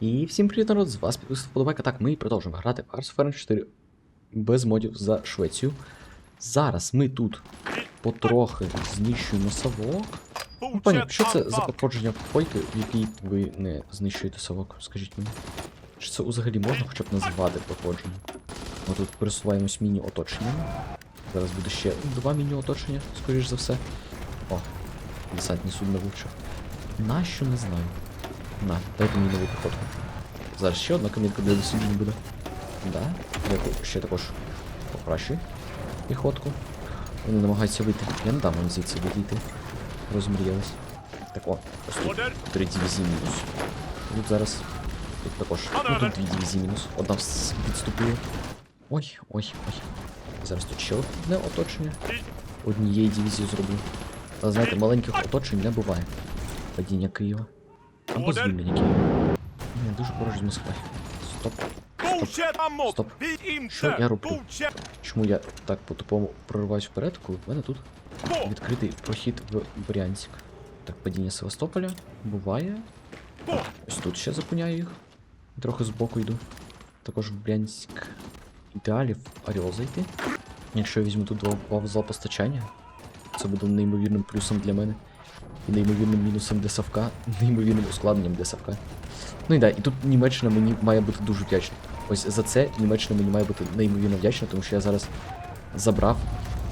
І всім привіт, народ, з вас підписав Подобайка. Так, ми продовжуємо грати в Hearts of Iron 4 без модів за Швецію. Зараз ми тут потрохи знищуємо совок. Ну, пані, що це за проходження пойки, в якій ви не знищуєте совок? Скажіть мені. Чи це взагалі можна хоча б назвати проходженням? Ми тут пересуваємось міні-оточенням. Зараз буде ще два міні-оточення, скоріш за все. О, десантні судна вивчив. Нащо не знаю. На, дайте мені нову піхотку. Зараз ще одна камінка для досліджень буде. Да. Яку ще також покращуй піхотку. Вони намагаються вийти. Я не дам вам звідси відійти. Розмріялись. Так о, ось тут три дивізії мінус. Тут зараз. Тут також. Ну тут дві дивізії мінус. Одна відступила. Ой, ой, ой. Зараз тут ще одне оточення. Однієї дивізії зроблю. Але знаєте, маленьких оточень не буває. Падіння Києва. Або звільнення Києва. Ні, дуже поруч з Москвою. Стоп. Стоп. Що я роблю? Чому я так по-тупому прориваюсь вперед, коли в мене тут відкритий прохід в Брянськ? Так, падіння Севастополя. Буває. Ось тут ще зупиняю їх. Трохи збоку йду. Також в Брянськ. Ідеалі в Орел зайти. Якщо я візьму тут два вузла постачання, це буде неймовірним плюсом для мене. І неймовірним мінусом для Савка, неймовірним ускладненням для Савка. Ну і да, і тут Німеччина мені має бути дуже вдячна. Ось за це Німеччина мені має бути неймовірно вдячна, тому що я зараз забрав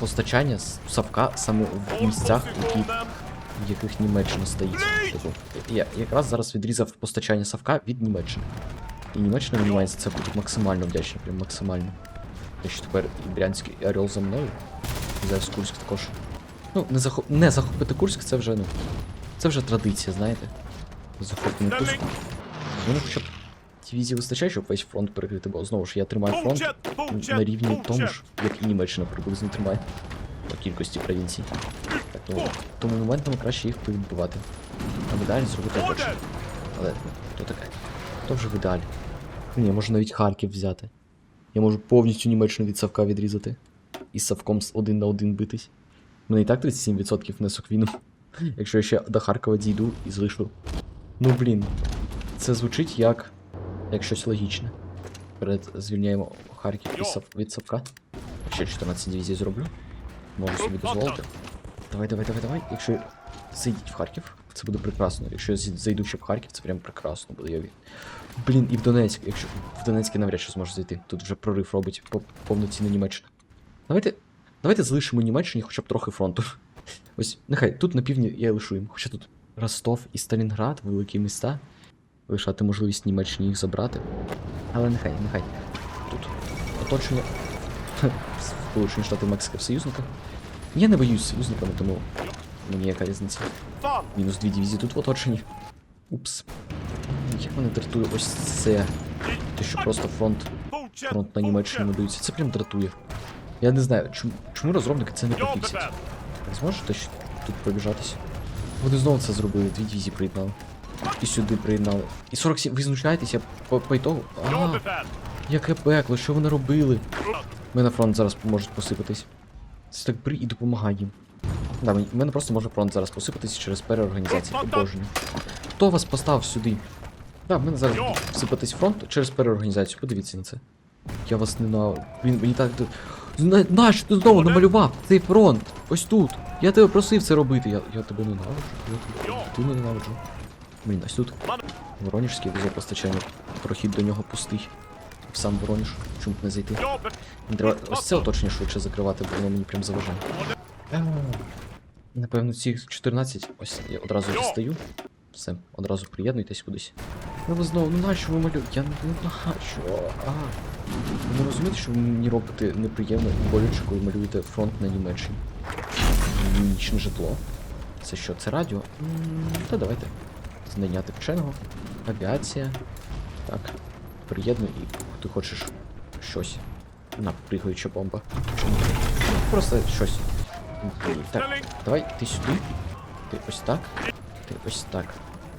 постачання з Савка саме в місцях, які, в яких Німеччина стоїть. Типу, я якраз зараз відрізав постачання Савка від Німеччини. І Німеччина мені має за це бути максимально вдячна, прям максимально. Те, що тепер і Брянський Орел за мною. Зараз Курськ також. Ну, не, захоп... не захопити Курськ, це вже, ну. Це вже традиція, знаєте. Захоплення Курську. Ну, хоча б дивізії вистачає, щоб весь фронт перекрити, бо знову ж я тримаю фронт на рівні тому ж, як і Німеччина приблизно тримає по кількості провінцій. Так, тому, тому моментами краще їх повідбивати. А в ідеалі зробити оточення. Але ну, то таке. То вже в ідеалі. Ні, можу навіть Харків взяти. Я можу повністю Німеччину від Савка відрізати. І з Савком один на один битись. У мене і так 37% внесок війну. Якщо я ще до Харкова дійду і залишу. Ну блін. Це звучить як. як щось логічне. Перед звільняємо Харків від Савка. Ще 14 дивізій зроблю. Можу собі дозволити. Давай, давай, давай, давай. Якщо зайдіть в Харків, це буде прекрасно. Якщо я зайду ще в Харків, це прям прекрасно буде. Я... від- Блін, і в Донецьк, якщо в Донецьк навряд чи зможу зайти. Тут вже прорив робить по- повноцінна Німеччина. Давайте. Давайте залишимо Німеччині хоча б трохи фронту. Ось, нехай тут на півдні я лишу їм. Хоча тут Ростов і Сталінград, великі міста. Лишати можливість Німеччині їх забрати. Але нехай, нехай. Тут оточення. Сполучені Штати Мексики в союзниках. Я не боюсь союзниками, тому мені яка різниця. Мінус дві дивізії тут в оточенні. Упс. Як мене дратує ось це. Те, що просто фронт, фронт на Німеччину не даються. Це прям дратує. Я не знаю, чому, чому розробники це не пофіксять. Ви зможете тут пробіжатись? Вони знову це зробили, дві дивізії приєднали. І сюди приєднали. І 47. Ви знущаєтеся по, по ітогу? А, яке пекло, що вони робили? Ми на фронт зараз можуть посипатись. Це так бри і допомагай їм. Да, в мене просто може фронт зараз посипатись через переорганізацію. Обожнюю. Хто вас поставив сюди? Да, в мене зараз буде всипатись фронт через переорганізацію. Подивіться на це. Я вас ненавиджу. Він мені так. Нащо ти знову намалював цей фронт? Ось тут. Я тебе просив це робити. Я, я тебе ненавиджу. Я тебе ти ненавиджу. Блін, ось тут. Воронежський вузол постачання. Прохід до нього пустий. Сам Воронеж. Чому б не зайти? Мені треба ось це оточення швидше закривати, бо воно мені прям заважає. Напевно, ці 14. Ось я одразу дістаю. Все, одразу приєднуйтесь кудись. Ну ви знову, ну нащо ви малюєте? Я не ну, нащо? А. Ви не розумієте, що ви мені робите неприємно і боляче, коли малюєте фронт на Німеччині. Нічне житло. Це що, це радіо? Та давайте. Знання вченого. Авіація. Так. Приєднуй і ти хочеш щось. На, пригаюча бомба. Просто щось. Так, давай ти сюди. Ти ось так. Ти ось так.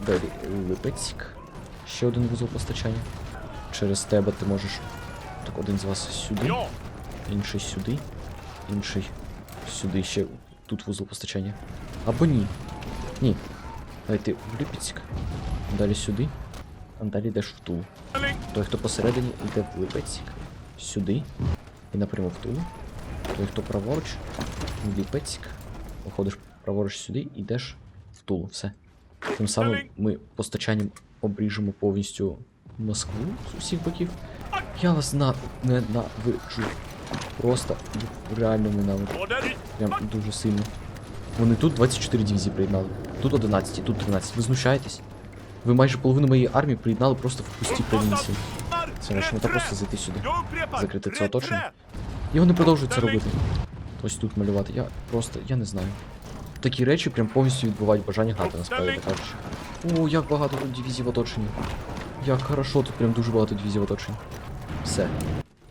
Далі Липецьк. Ще один вузол постачання. Через тебе ти можеш. Так, один з вас сюди, інший сюди, інший сюди ще тут вузол постачання. Або ні. Ні. Давай ти в Липецьк. Далі сюди. а далі йдеш в тул. Той, хто посередині, йде в Липецьк, сюди, і напряму в тул. Той, хто праворуч, в Липецьк, виходиш праворуч сюди, йдеш в тул. Все. Тим самим ми постачанням обріжемо повністю Москву з усіх боків. Я вас на... ненавиджу. Просто реально ненавиджу. Прям дуже сильно. Вони тут 24 дивізії приєднали. Тут 11, тут 13. Ви знущаєтесь? Ви майже половину моєї армії приєднали просто в пусті провінції. Це наша мета просто зайти сюди. Закрити це оточення. І вони продовжують це робити. Ось тут малювати. Я просто, я не знаю. Такі речі прям повністю відбувають бажання грати, насправді кажучи. О, як багато тут дивізій в оточенні. Як хорошо, тут прям дуже багато дивізій в оточенні. Все.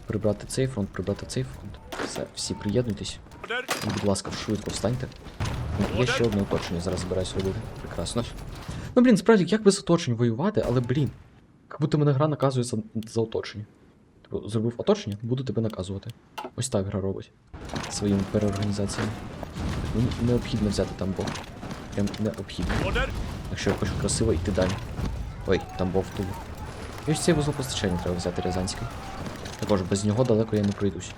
Прибрати цей фронт, прибрати цей фронт. Все, всі приєднуйтесь. Будь ласка, швидко встаньте. Є ще одне оточення, зараз збираюсь робити. Прекрасно. Ну, блін, справді, як без оточень воювати, але, блін. Як будто мене гра наказує за, за оточення. Типу, зробив оточення, буду тебе наказувати. Ось так гра робить. Своїми переорганізаціями. Мені необхідно взяти там бог. Прям необхідно. Якщо я хочу красиво йти далі. Ой, там бог тулу. І ось цей вузол постачання треба взяти Рязанський. Також без нього далеко я не пройдусь.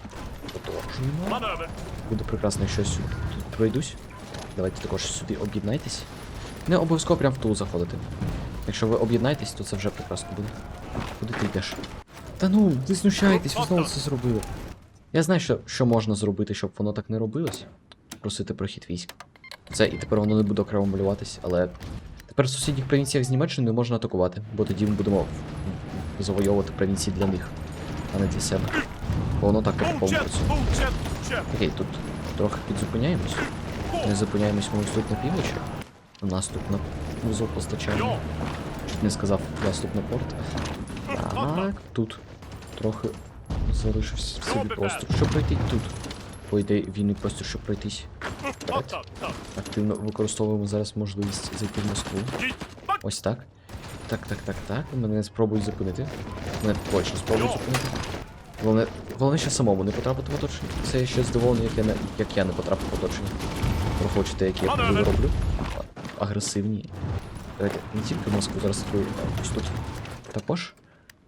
Буде прекрасно, якщо я сюди тут пройдусь. Давайте також сюди об'єднайтесь. Не обов'язково прям в тул заходити. Якщо ви об'єднаєтесь, то це вже прекрасно буде. Куди ти йдеш? Та ну, ви знущаєтесь, ви знову це зробили. Я знаю, що, що можна зробити, щоб воно так не робилось. Просити про хід військ. Це і тепер воно не буде окремо малюватись, але тепер в сусідніх провінціях з Німеччини не можна атакувати, бо тоді ми будемо завойовувати провінції для них, а не для себе. Бо воно так по працює. Окей, тут трохи підзупиняємось. Не зупиняємось ми ось тут на півночі. Наступ на вузол постачання. Чуть не сказав наступ на порт. Так, тут трохи залишився в собі простір, щоб пройти тут. По ідеї, вільний простір, щоб пройтись. Вперед. Активно використовуємо зараз можливість зайти в Москву. Ось так. Так, так, так, так. Мене спробують зупинити. Мене точно спробують зупинити. Головне, головне ще самому не потрапити в оточення. Це я ще здивований, як я не, як я не потрапив в оточення. Прохочете, які я роблю. Агресивні. Давайте не тільки Москву зараз а ось тут. Також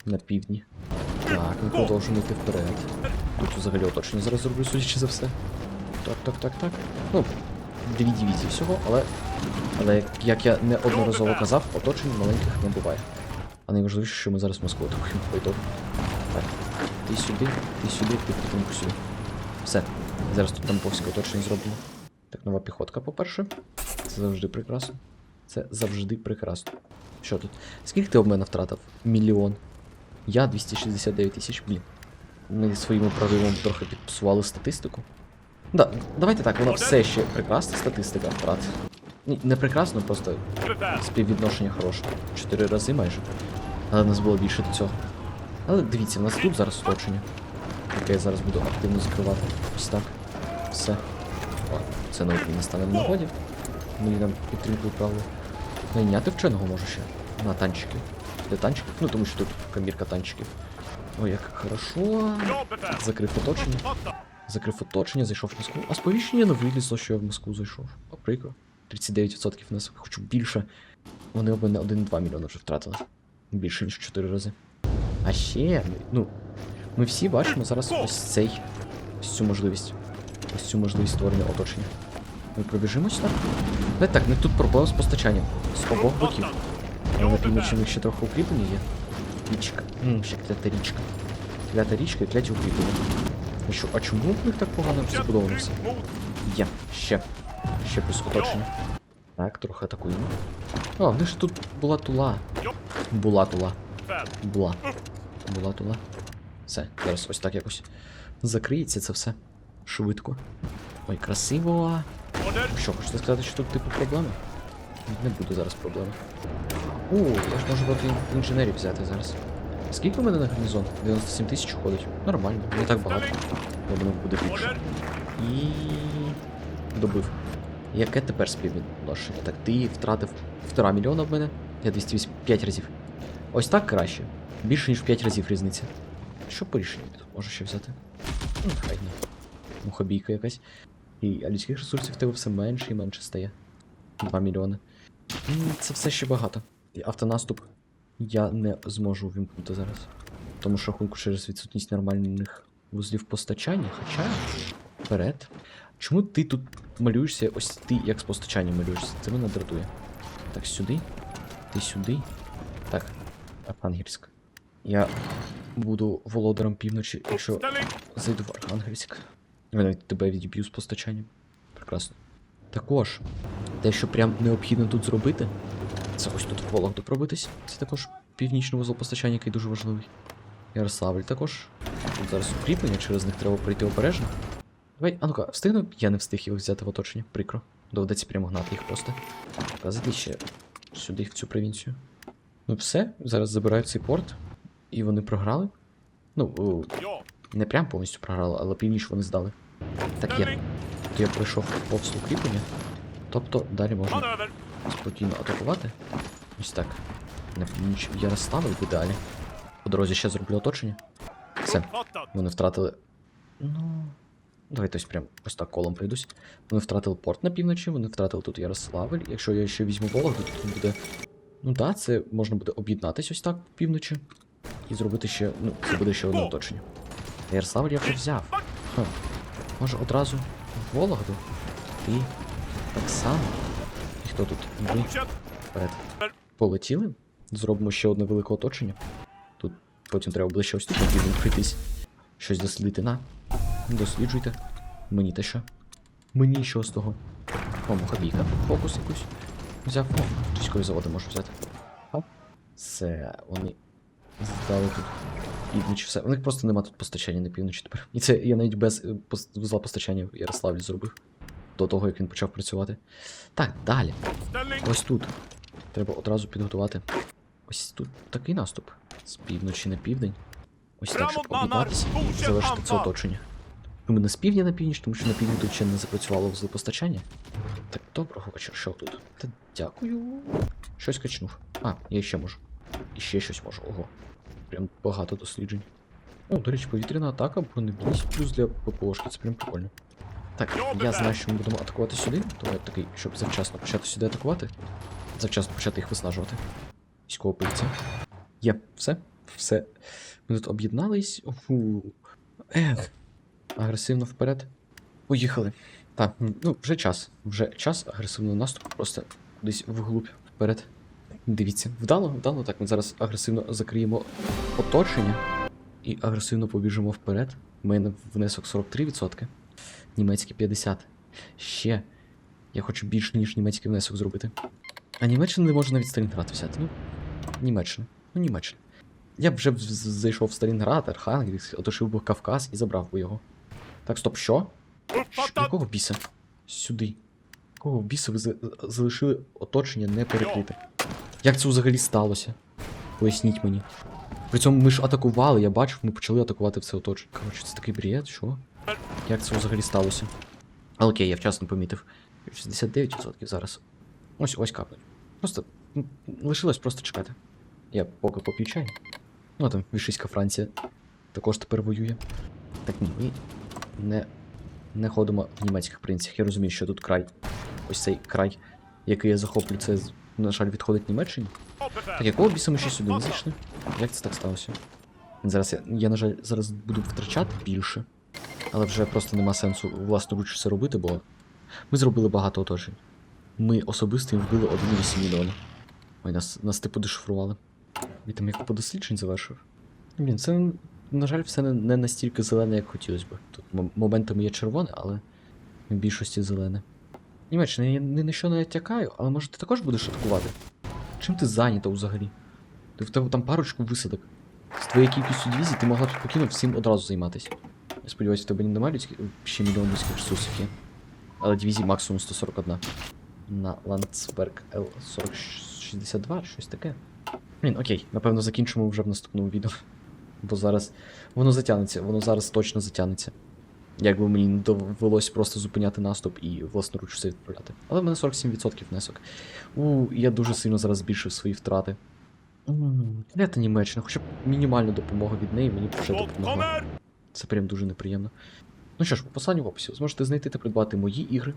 на півдні. Так, ми продовжуємо йти вперед. Тут взагалі оточення зараз зроблю, судячи за все. Так, так, так, так. Ну, дві дивізії всього, але. Але як, я неодноразово казав, оточень маленьких не буває. А найважливіше, що ми зараз Москву атакуємо по ітогу. Так. Ти сюди, ти сюди, ти потім сюди. Все. Зараз тут тамповське оточення зроблено. Так, нова піхотка, по-перше. Це завжди прекрасно. Це завжди прекрасно. Що тут? Скільки ти об мене втратив? Мільйон. Я 269 тисяч, блін. Ми своїми правилами трохи підпсували статистику. Да, давайте так, вона все ще прекрасна статистика втрат. Ні, не прекрасно, просто співвідношення хороше. Чотири рази майже. Але в нас було більше до цього. Але дивіться, в нас тут зараз оточення. Яке я зараз буду активно закривати. Ось так. Все. О, це на Україні стане в нагоді. Мені нам підтримку відправили. Найняти вченого може ще. На танчики. Де танчики? Ну тому що тут камірка танчиків. Ой, як хорошо. Закрив оточення. Закрив оточення, зайшов в Москву. А сповіщення не вилізло, що я в Москву зайшов. О, прикро. 39% в нас хочу більше. Вони об мене 1,2 мільйона вже втратили. Більше, ніж 4 рази. А ще, ну, ми всі бачимо зараз ось цей. Ось цю можливість. Ось цю можливість створення оточення. Ми пробіжимось так? Не так, не тут проблема з постачанням. З обох боків. Але на півночі ще трохи укріплення є. Річка. Ммм, ще клята річка. Клята річка і кляті укріплення. А що, а чому в них так погано забудовано все? Є, ще. Ще плюс оточення. Так, трохи атакуємо. А, в них ж тут була тула. Була тула. Була. Була тула. Все, зараз ось так якось закриється це все. Швидко. Ой, красиво. Що, хочете сказати, що тут типу проблеми? Не буде зараз проблеми. О, я ж можу проти інженерів взяти зараз. Скільки в мене на гарнізон? 97 тисяч ходить. Нормально, не так багато. Я думав, буде більше. І. добив. Яке тепер співвідношення? Так, ти втратив півтора мільйона в мене. Я 205 разів. Ось так краще. Більше, ніж в 5 разів різниця. Що по рішенню можу ще взяти? Ну, хай ні. Мухобійка якась. І а людських ресурсів тебе все менше і менше стає. 2 мільйони. Це все ще багато. Автонаступ я не зможу вимкнути зараз. Тому що рахунку через відсутність нормальних вузлів постачання, хоча вперед. Чому ти тут малюєшся? Ось ти як з постачанням малюєшся? Це мене дратує. Так, сюди. Ти сюди. Так, Архангельськ. Я буду володарем півночі, якщо зайду в Архангельськ. Я навіть тебе відіб'ю з постачанням. Прекрасно. Також, те, що прям необхідно тут зробити, це ось тут в Вологду пробитись. Це також північний вузол постачання, який дуже важливий. Ярославль також. Тут зараз укріплення, через них треба пройти обережно. Давай, а ну-ка, встигну? Я не встиг їх взяти в оточення. Прикро. Доведеться прямо гнати їх просто. Казати ще сюди, в цю провінцію. Ну все, зараз забирають цей порт. І вони програли. Ну, о, не прям повністю програли, але північ вони здали. Так є. Тут я пройшов повз укріплення. Тобто далі можна спокійно атакувати. Ось так. Північ Ярославль в ідеалі. По дорозі ще зроблю оточення. Все, вони втратили. Ну. Давайте ось прям ось так колом пройдусь. Вони втратили порт на півночі, вони втратили тут Ярославль. Якщо я ще візьму Вологду, то тут буде. Ну так, це можна буде об'єднатись ось так півночі. І зробити ще. Ну, це буде ще одне оточення. Ярославль я вже взяв. Хм. Може одразу в Вологду? Ти так само. Хто тут? Ви вперед. Полетіли. Зробимо ще одне велике оточення. Тут потім треба буде ще ось тут південь. Щось дослідити на. Досліджуйте. Мені те що? Мені що з того? О, мухобійка. Фокус якусь. Взяв. О, військові заводи можу взяти. Оп. Все, вони здали тут північ, все. У них просто нема тут постачання на півночі тепер. І це я навіть без е, вузла постачання в Ярославлі зробив. До того, як він почав працювати. Так, далі. Ось тут. Треба одразу підготувати. Ось тут такий наступ. З півночі на південь. Ось так, щоб об'єднатися і завершити це оточення. Ну, ми не з півдня на північ, тому що на півдні тут ще не запрацювало вузли постачання. Так, доброго вечора, що тут? Та дякую. Щось качнув. А, я ще можу. І ще щось можу. Ого. Прям багато досліджень. О, до речі, повітряна атака, бронебійність плюс для ППОшки, це прям прикольно. Так, я знаю, що ми будемо атакувати сюди. Давай такий, щоб завчасно почати сюди атакувати. Завчасно почати їх виснажувати. Військова поліція. Є, все. Все. Ми тут об'єднались. Фу. Ех. Агресивно вперед. Поїхали. Так, ну, вже час. Вже час агресивного наступу. Просто кудись вглубь вперед. Дивіться, вдало, вдало. Так, ми зараз агресивно закриємо оточення і агресивно побіжимо вперед. У мене внесок 43%, німецький 50%. Ще. Я хочу більш ніж німецький внесок зробити. А Німеччина не може навіть Сталінград взяти. Ну, Німеччина. Ну, Німеччина. Я б вже зайшов в Сталінград, Архангельськ, отошив би Кавказ і забрав би його. Так, стоп, що? Що? Якого біса? Сюди. Якого біса ви залишили оточення не перекрите? Як це взагалі сталося? Поясніть мені. При цьому ми ж атакували, я бачив, ми почали атакувати все оточення. Коротше, це такий бред, що? Як це взагалі сталося? А окей, я вчасно помітив. 69% зараз. Ось ось капнуть. Просто лишилось просто чекати. Я поки поп'ю чай. Ну там вішиська Франція також тепер воює. Так ні, ми не, не ходимо в німецьких принцях. Я розумію, що тут край. Ось цей край, який я захоплю, це, на жаль, відходить Німеччині. Так якого біса ми ще сюди не зайшли? Як це так сталося? Зараз я, я, на жаль, зараз буду втрачати більше. Але вже просто нема сенсу власноруч все робити, бо ми зробили багато оточень. Ми особисто їм вбили 1,8 мільйона. Ой, нас, нас типу дешифрували. І там як по досліджень завершив. Блін, це, на жаль, все не, не настільки зелене, як хотілося б. Тут моментами є червоне, але в більшості зелене. Німеччина, я ні на що не натякаю, але може ти також будеш атакувати? Чим ти зайнята взагалі? Ти в тебе там парочку висадок. З твоєю кількістю дивізій ти могла тут спокійно всім одразу займатися. Я сподіваюся, в тебе немає людських, ще мільйон людських ресурсів є. Але дивізій максимум 141. На Ландсберг L4062, щось таке. Блін, окей, напевно, закінчимо вже в наступному відео. Бо зараз воно затягнеться, воно зараз точно затягнеться. Якби мені не довелось просто зупиняти наступ і власноруч все відправляти. Але в мене 47% внесок. У, я дуже сильно зараз збільшив свої втрати. Де та Німеччина, хоча б мінімальна допомога від неї мені вже допомогла. Це прям дуже неприємно. Ну що ж, посилання в описі, зможете знайти та придбати мої ігри.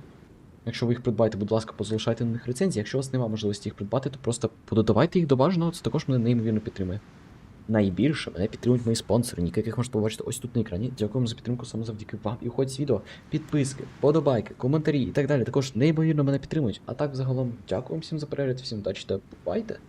Якщо ви їх придбаєте, будь ласка, позалишайте на них рецензії. Якщо у вас немає можливості їх придбати, то просто пододавайте їх до бажаного, це також мене неймовірно підтримує. Найбільше мене підтримують мої спонсори, ніки яких можете побачити ось тут на екрані. Дякую вам за підтримку саме завдяки вам. І уходять з відео, підписки, подобайки, коментарі і так далі. Також неймовірно мене підтримують. А так, загалом, дякую всім за перегляд, всім удачі та бувайте!